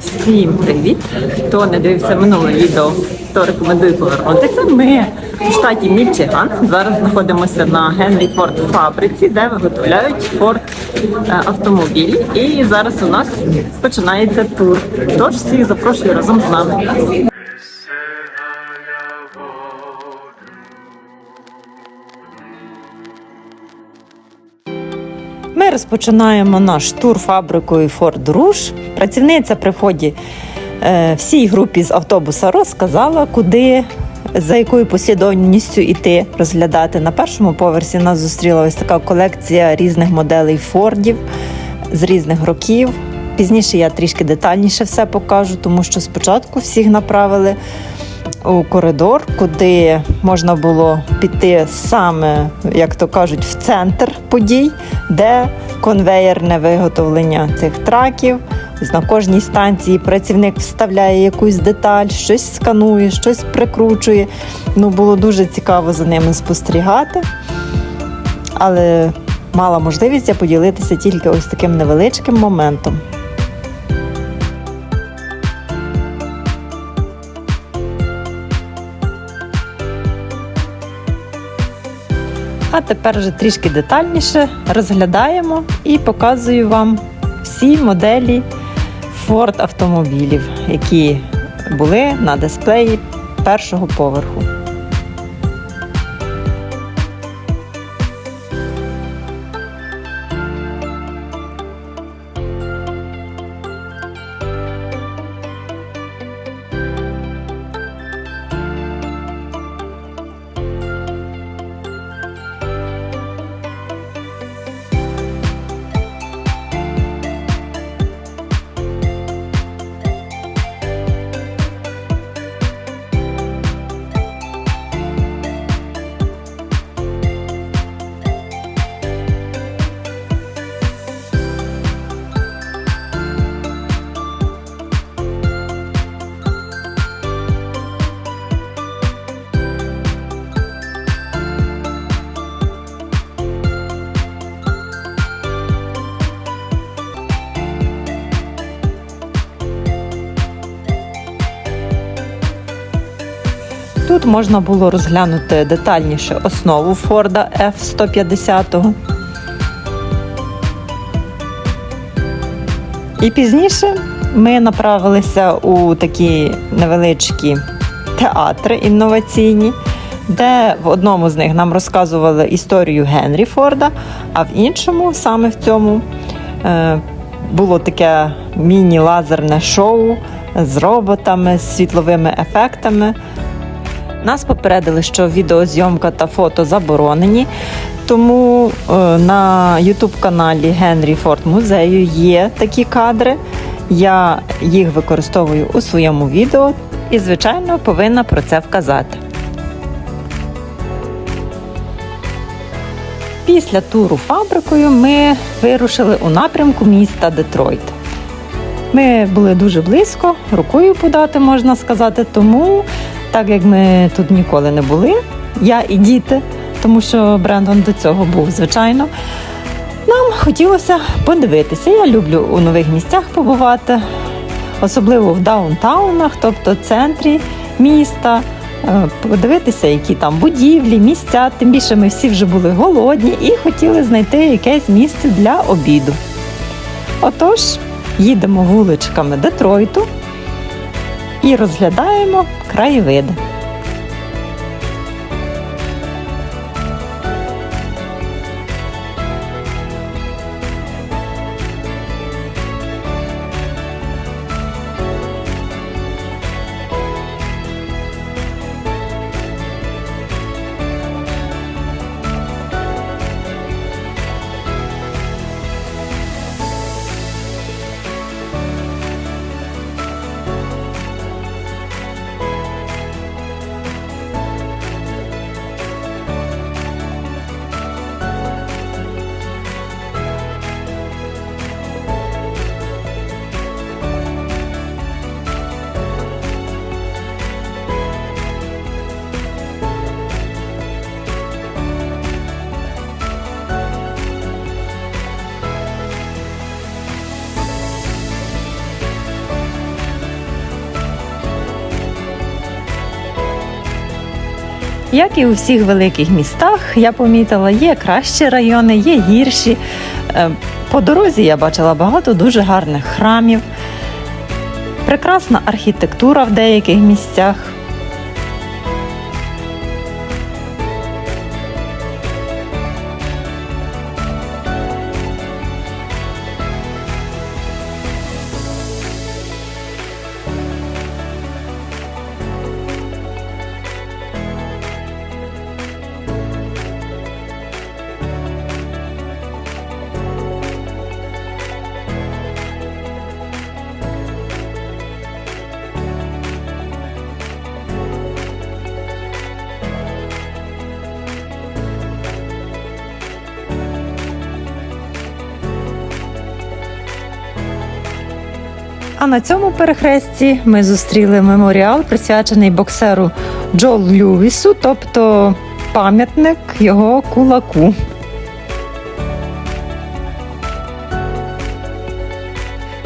Всім привіт! Хто не дивився минуле відео, то рекомендую повернутися. Ми в штаті Мічиган. Зараз знаходимося на Генрі Форд фабриці, де виготовляють Форд е, автомобілі. І зараз у нас починається тур. Тож всіх запрошую разом з нами. Ми розпочинаємо наш тур фабрикою Форд Руш. Працівниця при вході е, всій групі з автобуса розказала, куди, за якою послідовністю йти розглядати. На першому поверсі нас зустріла ось така колекція різних моделей Фордів з різних років. Пізніше я трішки детальніше все покажу, тому що спочатку всіх направили у коридор, куди можна було піти саме, як то кажуть, в центр подій, де конвеєрне виготовлення цих траків. На кожній станції працівник вставляє якусь деталь, щось сканує, щось прикручує. Ну, було дуже цікаво за ними спостерігати. Але мала можливість я поділитися тільки ось таким невеличким моментом. А тепер вже трішки детальніше розглядаємо і показую вам всі моделі Ford автомобілів, які були на дисплеї першого поверху. Тут можна було розглянути детальніше основу Форда F-150. І пізніше ми направилися у такі невеличкі театри інноваційні, де в одному з них нам розказували історію Генрі Форда, а в іншому, саме в цьому, е, було таке міні-лазерне шоу з роботами, з світловими ефектами. Нас попередили, що відеозйомка та фото заборонені, тому е, на YouTube-каналі Генрі Форд музею є такі кадри. Я їх використовую у своєму відео і, звичайно, повинна про це вказати. Після туру фабрикою ми вирушили у напрямку міста Детройт. Ми були дуже близько, рукою подати, можна сказати, тому так як ми тут ніколи не були, я і діти, тому що Брендон до цього був, звичайно. Нам хотілося подивитися. Я люблю у нових місцях побувати, особливо в даунтаунах, тобто центрі міста, е, подивитися, які там будівлі, місця. Тим більше ми всі вже були голодні і хотіли знайти якесь місце для обіду. Отож, їдемо вуличками Детройту і розглядаємо краєвиди. Як і у всіх великих містах, я помітила, є кращі райони, є гірші. Е, По дорозі я бачила багато дуже гарних храмів, прекрасна архітектура в деяких місцях. А на цьому перехресті ми зустріли меморіал, присвячений боксеру Джол Льюісу, тобто пам'ятник його кулаку.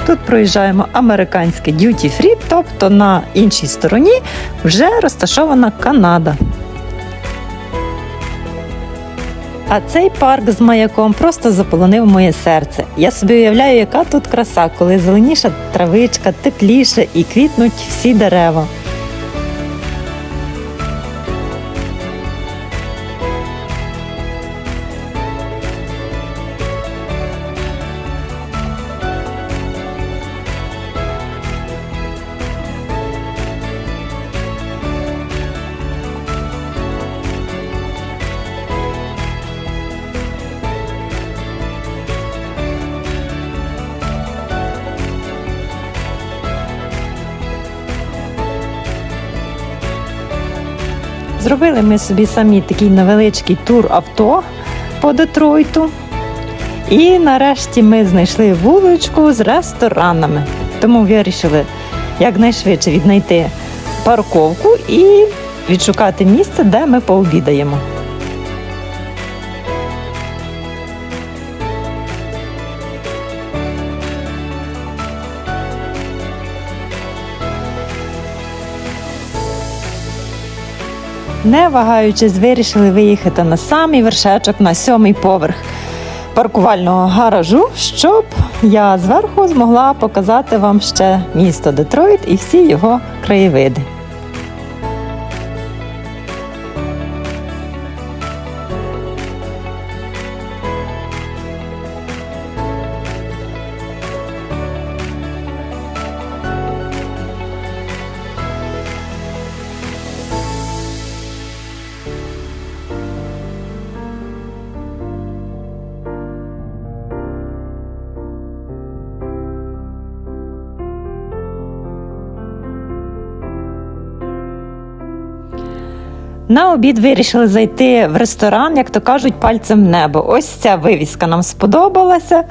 Тут проїжджаємо американське Duty Free, тобто на іншій стороні вже розташована Канада. А цей парк з маяком просто заполонив моє серце. Я собі уявляю, яка тут краса, коли зеленіша травичка, тепліше і квітнуть всі дерева. Зробили ми собі самі такий невеличкий тур авто по Детройту. І нарешті ми знайшли вуличку з ресторанами. Тому вирішили якнайшвидше віднайти парковку і відшукати місце, де ми пообідаємо. Не вагаючись, вирішили виїхати на самий вершечок на сьомий поверх паркувального гаражу, щоб я зверху змогла показати вам ще місто Детройт і всі його краєвиди. На обід вирішили зайти в ресторан, як то кажуть, пальцем в небо. Ось ця вивіска нам сподобалася.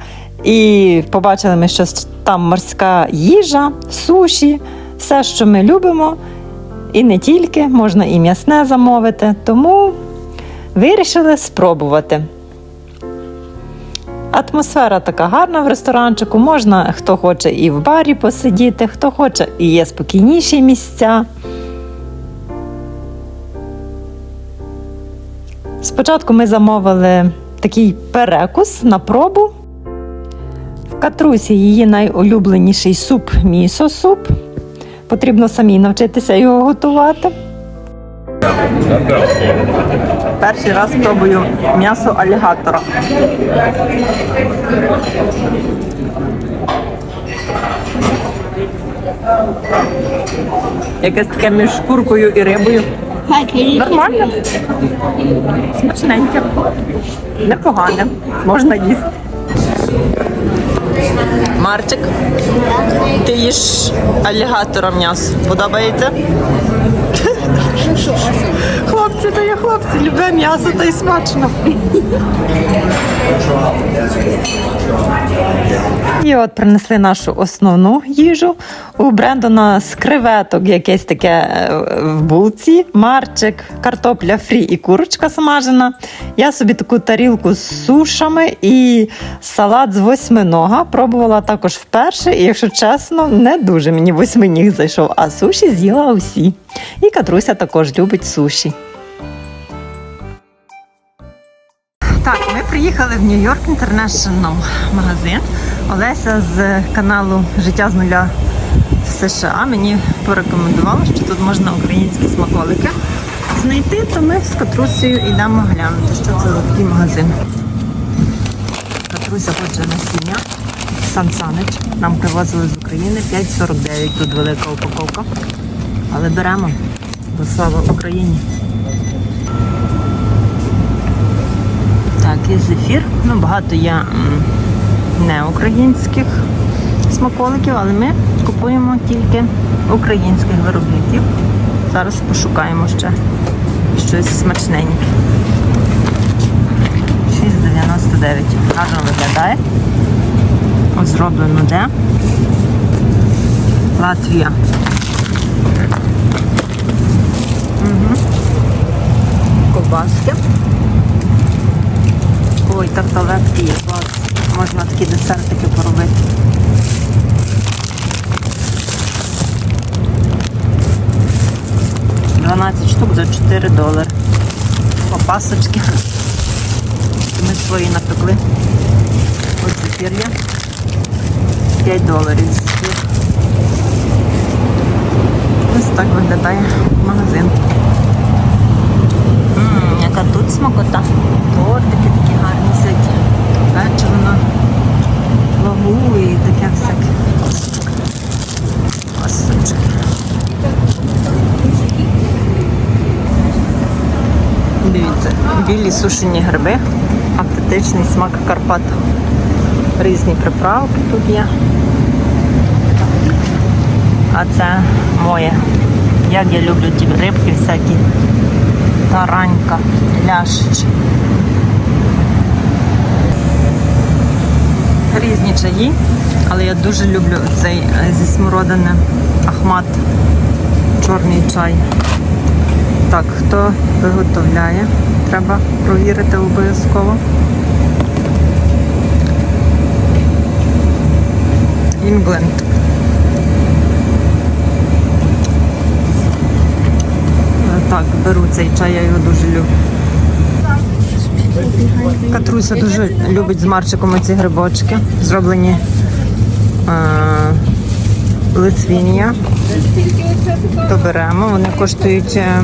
І побачили ми, що там морська їжа, суші, все, що ми любимо. І не тільки, можна і м'ясне замовити. Тому вирішили спробувати. Атмосфера така гарна в ресторанчику. Можна, хто хоче і в барі посидіти, хто хоче, і є спокійніші місця. Спочатку ми замовили такий перекус на пробу. В катрусі її найулюбленіший суп місо-суп. Потрібно самі навчитися його готувати. Перший раз спробую м'ясо алігатора. Якесь таке між куркою і рибою. Нормально. Смачненьке. Непогане. Можна їсти. Марчик, ти їш алігатора м'ясо. Подобається? Хлопці, то є хлопці, любе м'ясо, та й смачно. І от принесли нашу основну їжу. У Брендона з креветок якесь таке е, в булці, марчик, картопля фрі і курочка смажена. Я собі таку тарілку з сушами і салат з восьминога. Пробувала також вперше, і якщо чесно, не дуже мені восьминіг зайшов, а суші з'їла усі. І Катруся також також любить суші. Так, ми приїхали в Нью-Йорк Інтернешнл магазин. Олеся з каналу Життя з нуля в США мені порекомендувала, що тут можна українські смаколики знайти, то ми з Катрусею йдемо глянути, що це за такий магазин. Катруся хоче насіння. Сан Санич. Нам привозили з України 5,49. Тут велика упаковка. Але беремо бо слава Україні. Так, є зефір. Ну, багато є м, неукраїнських смаколиків, але ми купуємо тільки українських виробників. Зараз пошукаємо ще щось смачненьке. 6,99. Гарно виглядає. Зроблено де? Латвія. Угу. Ковбаски. Ой, тарталетки є, клас. Можна такі десертики поробити. Дванадцять штук за 4 долари. Опасочки. Ми свої напекли. Ось зефір є. 5 доларів. Ось так виглядає магазин. Яка тут смакота. Тортики такі гарні всякі. Печиво, лагу і таке всяке. Пасочки. Дивіться, білі сушені гриби, автентичний смак Карпат. Різні приправки тут є. А це моє. Як я люблю ті рибки всякі. Таранька, лящ. Різні чаї, але я дуже люблю цей е, зі смородини Ахмат, чорний чай. Так, хто виготовляє, треба провірити обов'язково. Інгленд. Е, Так, беру цей чай, я його дуже люблю. Катруся дуже любить з Марчиком ці грибочки, зроблені е, Литвінія. То беремо, вони коштують е,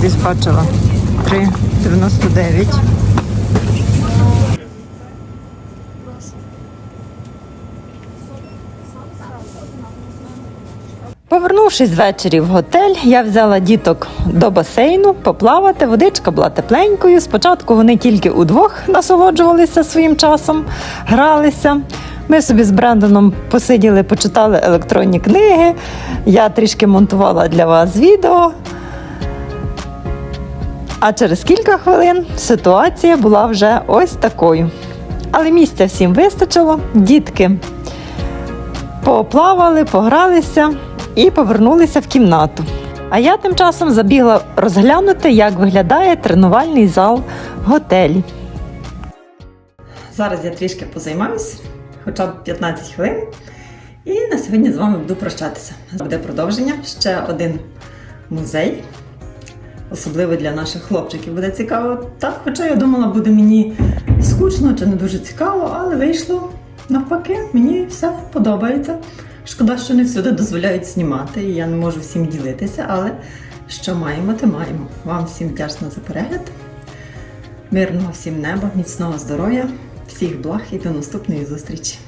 десь бачила 3,99. Повернувшись ввечері в готель, я взяла діток до басейну поплавати. Водичка була тепленькою. Спочатку вони тільки удвох насолоджувалися своїм часом, гралися. Ми собі з Брендоном посиділи, почитали електронні книги. Я трішки монтувала для вас відео. А через кілька хвилин ситуація була вже ось такою. Але місця всім вистачило. Дітки поплавали, погралися і повернулися в кімнату. А я тим часом забігла розглянути, як виглядає тренувальний зал готелі. Зараз я трішки позаймаюсь, хоча б 15 хвилин. І на сьогодні з вами буду прощатися. Буде продовження. Ще один музей. Особливо для наших хлопчиків буде цікаво. Так, хоча я думала, буде мені скучно чи не дуже цікаво, але вийшло навпаки, мені все подобається. Шкода, що не всюди дозволяють знімати, і я не можу всім ділитися, але що маємо, те маємо. Вам всім вдячна за перегляд. Мирного всім неба, міцного здоров'я, всіх благ і до наступної зустрічі!